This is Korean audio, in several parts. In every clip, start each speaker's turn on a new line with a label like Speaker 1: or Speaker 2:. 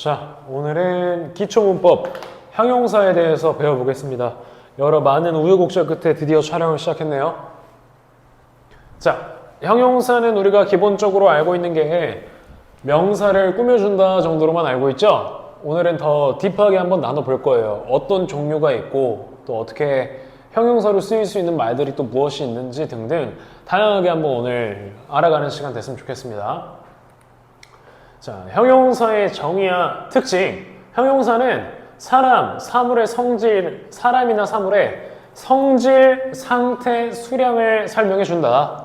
Speaker 1: 자, 오늘은 기초문법 형용사에 대해서 배워보겠습니다. 여러 많은 우여곡절 끝에 드디어 촬영을 시작했네요. 자, 형용사는 우리가 기본적으로 알고 있는 게 명사를 꾸며준다 정도로만 알고 있죠? 오늘은 더 딥하게 한번 나눠볼 거예요. 어떤 종류가 있고 또 어떻게 형용사로 쓰일 수 있는 말들이 또 무엇이 있는지 등등 다양하게 한번 오늘 알아가는 시간 됐으면 좋겠습니다. 자, 형용사의 정의와 특징. 형용사는 사람, 사물의 성질, 사람이나 사물의 성질, 상태, 수량을 설명해 준다.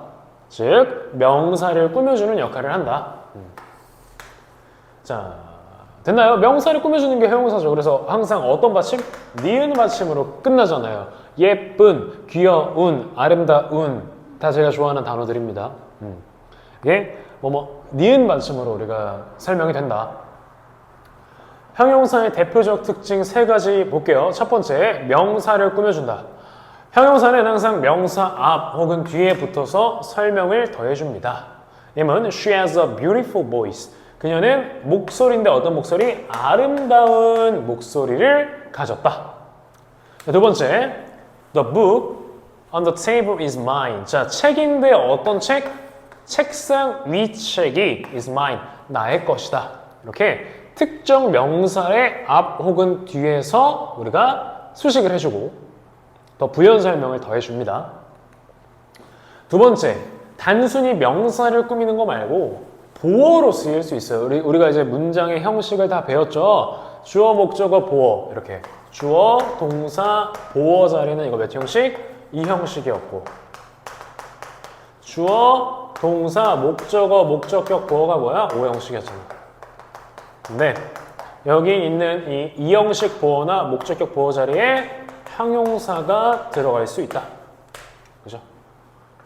Speaker 1: 즉, 명사를 꾸며주는 역할을 한다. 음. 자, 됐나요? 명사를 꾸며주는 게 형용사죠. 그래서 항상 어떤 받침? 니은 받침으로 끝나잖아요. 예쁜, 귀여운, 아름다운 다 제가 좋아하는 단어들입니다. 음. 이게 뭐뭐 니은 받침으로 우리가 설명이 된다. 형용사의 대표적 특징 세 가지 볼게요. 첫 번째, 명사를 꾸며준다. 형용사는 항상 명사 앞 혹은 뒤에 붙어서 설명을 더해줍니다. 예문, she has a beautiful voice. 그녀는 목소리인데 어떤 목소리? 아름다운 목소리를 가졌다. 두 번째, the book on the table is mine. 자, 책인데 어떤 책? 책상 위 책이 is mine. 나의 것이다. 이렇게 특정 명사의 앞 혹은 뒤에서 우리가 수식을 해주고 더 부연 설명을 더해줍니다. 두 번째, 단순히 명사를 꾸미는 거 말고 보어로 쓰일 수 있어요. 우리, 우리가 이제 문장의 형식을 다 배웠죠. 주어, 목적어, 보어 이렇게 주어, 동사, 보어 자리는 이거 몇 형식? 이 형식이었고 주어, 동사, 목적어, 목적격, 보어가 뭐야? 오 형식이었잖아. 근데 여기 있는 이 이형식 보어나 목적격 보어 자리에 형용사가 들어갈 수 있다. 그죠?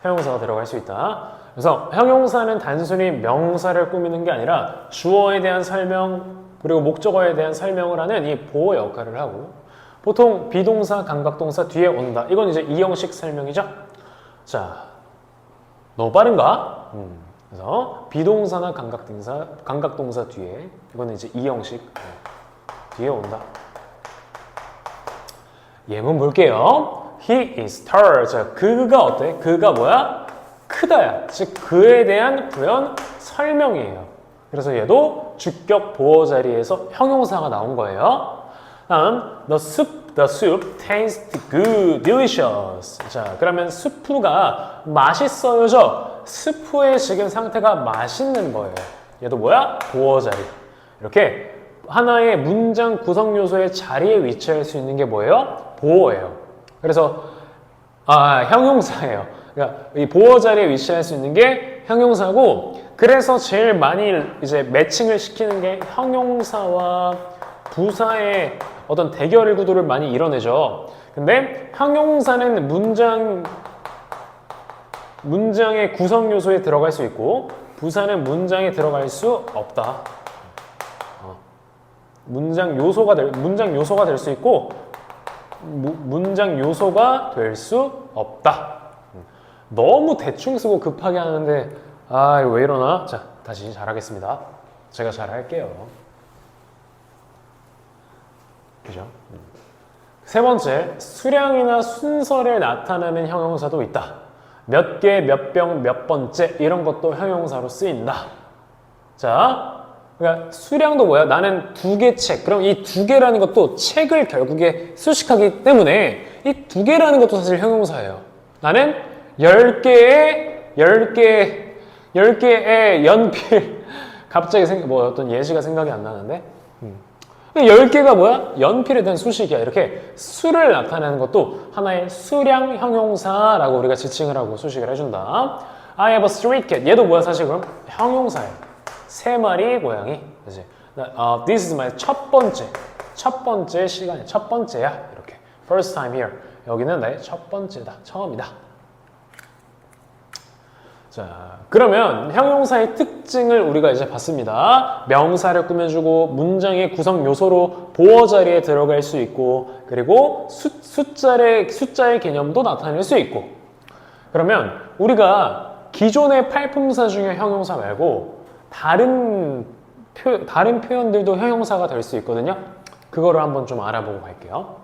Speaker 1: 형용사가 들어갈 수 있다. 그래서 형용사는 단순히 명사를 꾸미는 게 아니라 주어에 대한 설명 그리고 목적어에 대한 설명을 하는 이 보호 역할을 하고 보통 비동사, 감각동사 뒤에 온다. 이건 이제 이형식 설명이죠. 자, 너무 빠른가? 음. 그래서 비동사나 감각동사, 감각동사 뒤에 이거는 이제 이 형식 뒤에 온다. 예문 볼게요. He is tall. 자, 그가 어때? 그가 뭐야? 크다야. 즉 그에 대한 부연 설명이에요. 그래서 얘도 주격 보호 자리에서 형용사가 나온 거예요. 다음 the soup, the soup tastes good, delicious. 자, 그러면 스프가 맛있어요죠. 스프의 지금 상태가 맛있는 거예요. 얘도 뭐야? 보호 자리. 이렇게 하나의 문장 구성 요소의 자리에 위치할 수 있는 게 뭐예요? 보호예요. 그래서 아, 형용사예요. 그러니까 이 보호 자리에 위치할 수 있는 게 형용사고 그래서 제일 많이 이제 매칭을 시키는 게 형용사와 부사의 어떤 대결 구도를 많이 이뤄내죠. 근데 형용사는 문장 문장의 구성 요소에 들어갈 수 있고 부사는 문장에 들어갈 수 없다. 어. 문장 요소가 될 문장 요소가 될 수 있고 무, 문장 요소가 될 수 없다. 너무 대충 쓰고 급하게 하는데 아 이거 왜 이러나? 자 다시 잘하겠습니다. 제가 잘할게요. 그죠? 음. 세 번째 수량이나 순서를 나타내는 형용사도 있다. 몇 개, 몇 병, 몇 번째 이런 것도 형용사로 쓰인다. 자, 그러니까 수량도 뭐야? 나는 두 개 책. 그럼 이 두 개라는 것도 책을 결국에 수식하기 때문에 이 두 개라는 것도 사실 형용사예요. 나는 열 개의 열 개, 열 개의 연필. 갑자기 생각, 뭐 어떤 예시가 생각이 안 나는데. 음. 열 개가 뭐야? 연필에 대한 수식이야. 이렇게 수를 나타내는 것도 하나의 수량 형용사라고 우리가 지칭을 하고 수식을 해준다. I have a stray cat. 얘도 뭐야? 사실 그럼 형용사예요. 세 마리 고양이. 그지? 어, this is my 첫 번째. 첫 번째 시간이야. 첫 번째야. 이렇게. First time here. 여기는 나의 첫 번째다. 처음이다. 자, 그러면 형용사의 특징을 우리가 이제 봤습니다. 명사를 꾸며주고 문장의 구성 요소로 보어 자리에 들어갈 수 있고 그리고 수, 숫자의, 숫자의 개념도 나타낼 수 있고 그러면 우리가 기존의 팔품사 중에 형용사 말고 다른 표- 다른 표현들도 형용사가 될 수 있거든요. 그거를 한번 좀 알아보고 갈게요.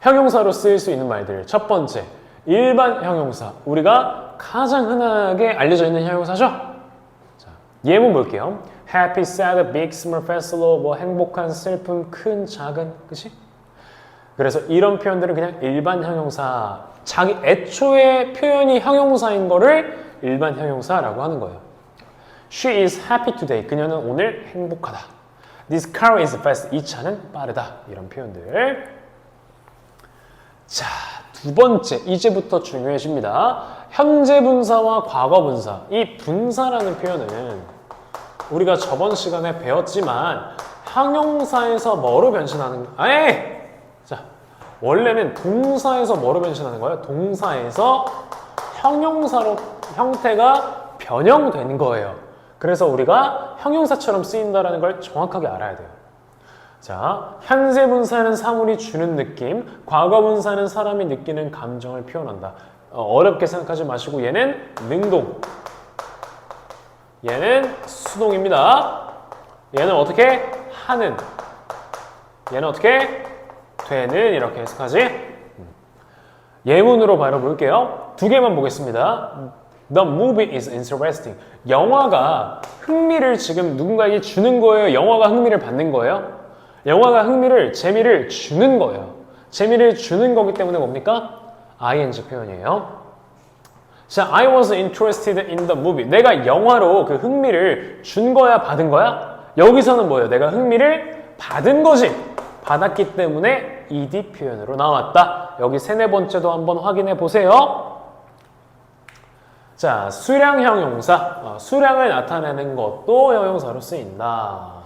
Speaker 1: 형용사로 쓰일 수 있는 말들. 첫 번째, 일반 형용사. 우리가 가장 흔하게 알려져 있는 형용사죠? 자, 예문 볼게요. happy, sad, big, small, fast, slow, 뭐 행복한, 슬픔, 큰, 작은, 그치? 그래서 이런 표현들은 그냥 일반 형용사, 자기 애초에 표현이 형용사인 거를 일반 형용사라고 하는 거예요. She is happy today. 그녀는 오늘 행복하다. This car is fast. 이 차는 빠르다. 이런 표현들. 자, 두 번째. 이제부터 중요해집니다. 현재 분사와 과거 분사. 이 분사라는 표현은 우리가 저번 시간에 배웠지만 형용사에서 뭐로 변신하는 에이! 자, 원래는 동사에서 뭐로 변신하는 거예요? 동사에서 형용사로 형태가 변형되는 거예요. 그래서 우리가 형용사처럼 쓰인다는 걸 정확하게 알아야 돼요. 자, 현재 분사는 사물이 주는 느낌, 과거 분사는 사람이 느끼는 감정을 표현한다. 어, 렵게 생각하지 마시고 얘는 능동, 얘는 수동입니다. 얘는 어떻게 하는, 얘는 어떻게 되는 이렇게 해석하지? 음. 예문으로 바로 볼게요. 두 개만 보겠습니다. The movie is interesting. 영화가 흥미를 지금 누군가에게 주는 거예요? 영화가 흥미를 받는 거예요? 영화가 흥미를, 재미를 주는 거예요. 재미를 주는 거기 때문에 뭡니까? Ing 표현이에요. 자, I was interested in the movie. 내가 영화로 그 흥미를 준 거야, 받은 거야? 여기서는 뭐예요? 내가 흥미를 받은 거지. 받았기 때문에 ed 표현으로 나왔다. 여기 세네 번째도 한번 확인해 보세요. 자, 수량 형 용사. 어, 수량을 나타내는 것도 형용사로 쓰인다.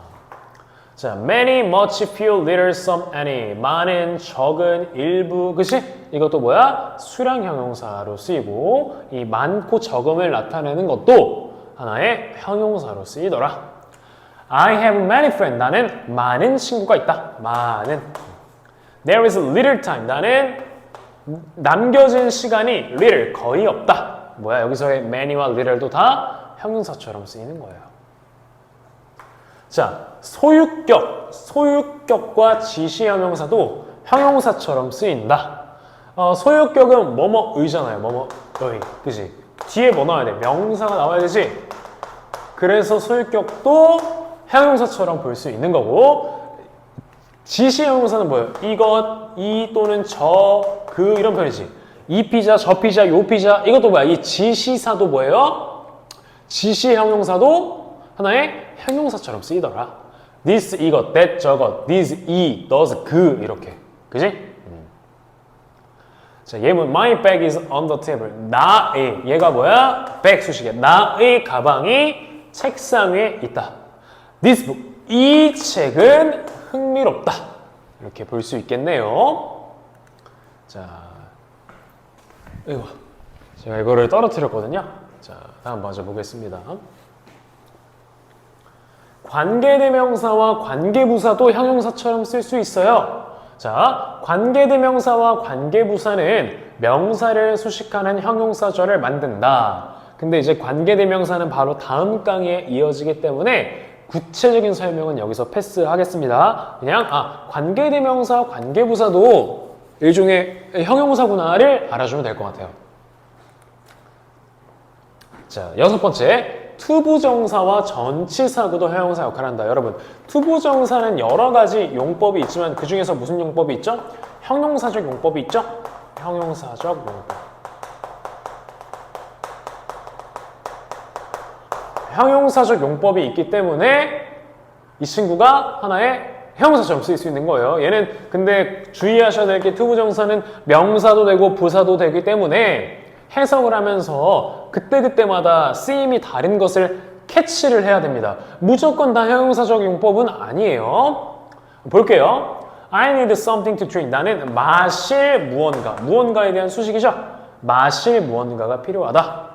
Speaker 1: 자, many, much, few, little, some, any. 많은, 적은, 일부, 그치? 이것도 뭐야? 수량 형용사로 쓰이고, 이 많고 적음을 나타내는 것도 하나의 형용사로 쓰이더라. I have many friends. 나는 많은 친구가 있다. 많은. There is little time. 나는 남겨진 시간이 little, 거의 없다. 뭐야? 여기서의 many와 little도 다 형용사처럼 쓰이는 거예요. 자, 소유격, 소유격과 지시형용사도 형용사처럼 쓰인다. 어, 소유격은 뭐뭐의잖아요. 뭐뭐의, 그지? 뒤에 뭐 나와야 돼? 명사가 나와야 되지. 그래서 소유격도 형용사처럼 볼 수 있는 거고, 지시형용사는 뭐예요? 이것, 이 또는 저, 그 이런 편이지. 이 피자, 저 피자, 요 피자 이것도 뭐야? 이 지시사도 뭐예요? 지시 형용사도 하나의 형용사처럼 쓰이더라. this 이것, that 저것, this 이, those 그 이렇게. 그지? 음. 자, 예문 my bag is on the table. 나의 얘가 뭐야? bag 수식이야. 나의 가방이 책상 위에 있다. this book 이 책은 흥미롭다. 이렇게 볼 수 있겠네요. 자, 이거 제가 이거를 떨어뜨렸거든요. 자, 다음 먼저 보겠습니다. 관계대명사와 관계부사도 형용사처럼 쓸 수 있어요. 자, 관계대명사와 관계부사는 명사를 수식하는 형용사절을 만든다. 근데 이제 관계대명사는 바로 다음 강의에 이어지기 때문에 구체적인 설명은 여기서 패스하겠습니다. 그냥 아 관계대명사, 관계부사도 일종의 형용사구나를 알아주면 될 것 같아요. 자, 여섯 번째. 투부정사와 전치사구도 형용사 역할을 한다. 여러분, 투부정사는 여러 가지 용법이 있지만 그 중에서 무슨 용법이 있죠? 형용사적 용법이 있죠? 형용사적 용법. 형용사적 용법이 있기 때문에 이 친구가 하나의 형용사처럼 쓰일 수 있는 거예요. 얘는 근데 주의하셔야 될 게 투부정사는 명사도 되고 부사도 되기 때문에 해석을 하면서 그때그때마다 쓰임이 다른 것을 캐치를 해야 됩니다. 무조건 다 형용사적 용법은 아니에요. 볼게요. I need something to drink. 나는 마실 무언가. 무언가에 대한 수식이죠. 마실 무언가가 필요하다.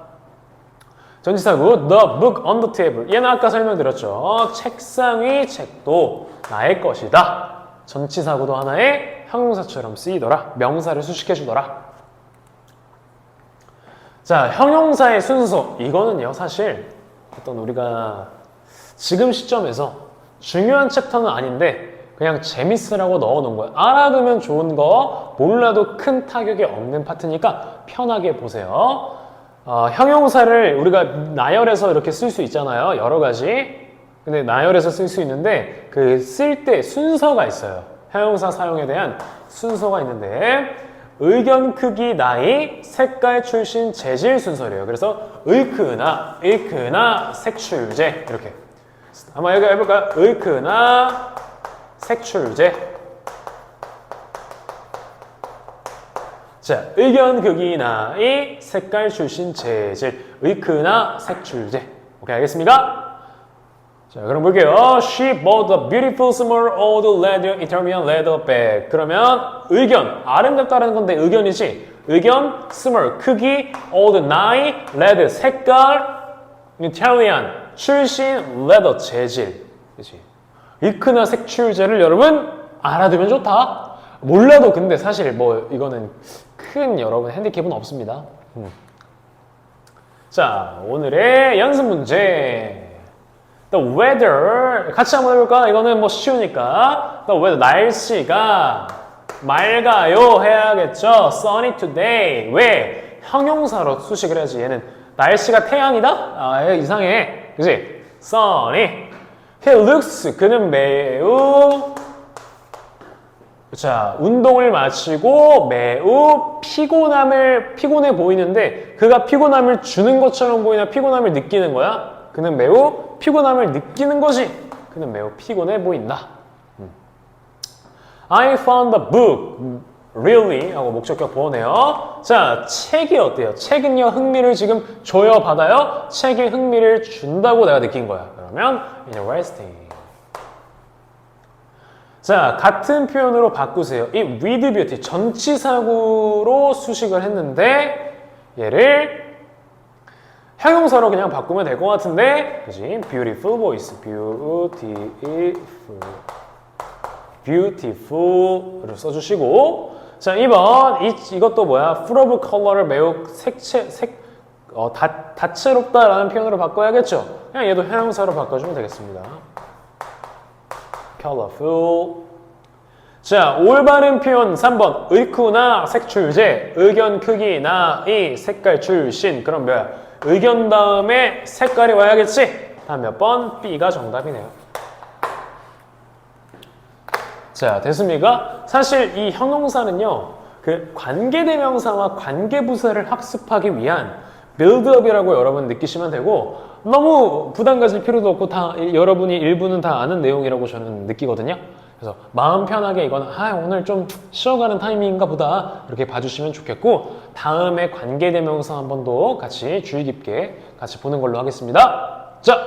Speaker 1: 전치사구 the book on the table. 얘는 아까 설명드렸죠. 책상 위 책도 나의 것이다. 전치사구도 하나의 형용사처럼 쓰이더라. 명사를 수식해 주더라. 자, 형용사의 순서. 이거는요, 사실 어떤 우리가 지금 시점에서 중요한 챕터는 아닌데 그냥 재밌으라고 넣어놓은 거예요. 알아두면 좋은 거, 몰라도 큰 타격이 없는 파트니까 편하게 보세요. 어, 형용사를 우리가 나열해서 이렇게 쓸 수 있잖아요. 여러 가지. 근데 나열해서 쓸 수 있는데 그 쓸 때 순서가 있어요. 형용사 사용에 대한 순서가 있는데 의견 크기, 나이, 색깔, 출신, 재질 순서래요. 그래서 의크나, 일크나, 색출제 이렇게. 한번 여기 해볼까요? 의크나, 색출제. 자, 의견 크기, 나이, 색깔, 출신, 재질, 의크나, 색출제. 오케이, 알겠습니까? 자, 그럼 볼게요. She bought a beautiful small old leather Italian leather bag. 그러면 의견, 아름답다라는 건데 의견이지. 의견, small, 크기, old, 나이, leather, 색깔, Italian, 출신, leather, 재질. 그치? 이크나 색출제를 여러분 알아두면 좋다. 몰라도 근데 사실 뭐 이거는 큰 여러분 핸디캡은 없습니다. 음. 자, 오늘의 연습 문제. The weather 같이 한번 해볼까? 이거는 뭐 쉬우니까 The weather 날씨가 맑아요 해야겠죠 Sunny today 왜? 형용사로 수식을 해야지 얘는 날씨가 태양이다? 아얘 이상해 그지? Sunny He looks 그는 매우 자 운동을 마치고 매우 피곤함을 피곤해 보이는데 그가 피곤함을 주는 것처럼 보이나 피곤함을 느끼는 거야? 그는 매우 피곤함을 느끼는 것이 그는 매우 피곤해 보인다. 음. I found a book. Really? 하고 목적격 보네요. 자, 책이 어때요? 책은요, 흥미를 지금 줘요, 받아요? 책에 흥미를 준다고 내가 느낀 거야. 그러면 interesting. 자, 같은 표현으로 바꾸세요. 이 with beauty 전치사구로 수식을 했는데 얘를 형용사로 그냥 바꾸면 될 것 같은데 그지? beautiful voice, beautiful beautiful을 써주시고 자 2번 이, 이것도 뭐야 full of color를 매우 색채 색 어, 다, 다채롭다라는 표현으로 바꿔야겠죠 그냥 얘도 형용사로 바꿔주면 되겠습니다 colorful 자, 올바른 표현 3번. 의쿠나 색출제, 의견 크기, 나 이, 색깔 출신. 그럼 뭐야? 의견 다음에 색깔이 와야겠지? 다음 몇 번? B가 정답이네요. 자, 됐습니까? 사실 이 형용사는요, 그 관계대명사와 관계부사를 학습하기 위한 빌드업이라고 여러분 느끼시면 되고, 너무 부담 가질 필요도 없고, 다, 여러분이 일부는 다 아는 내용이라고 저는 느끼거든요. 그래서 마음 편하게 이거는, 아, 오늘 좀 쉬어가는 타이밍인가 보다. 이렇게 봐주시면 좋겠고, 다음에 관계대명사 한 번 더 같이 주의 깊게 같이 보는 걸로 하겠습니다. 자,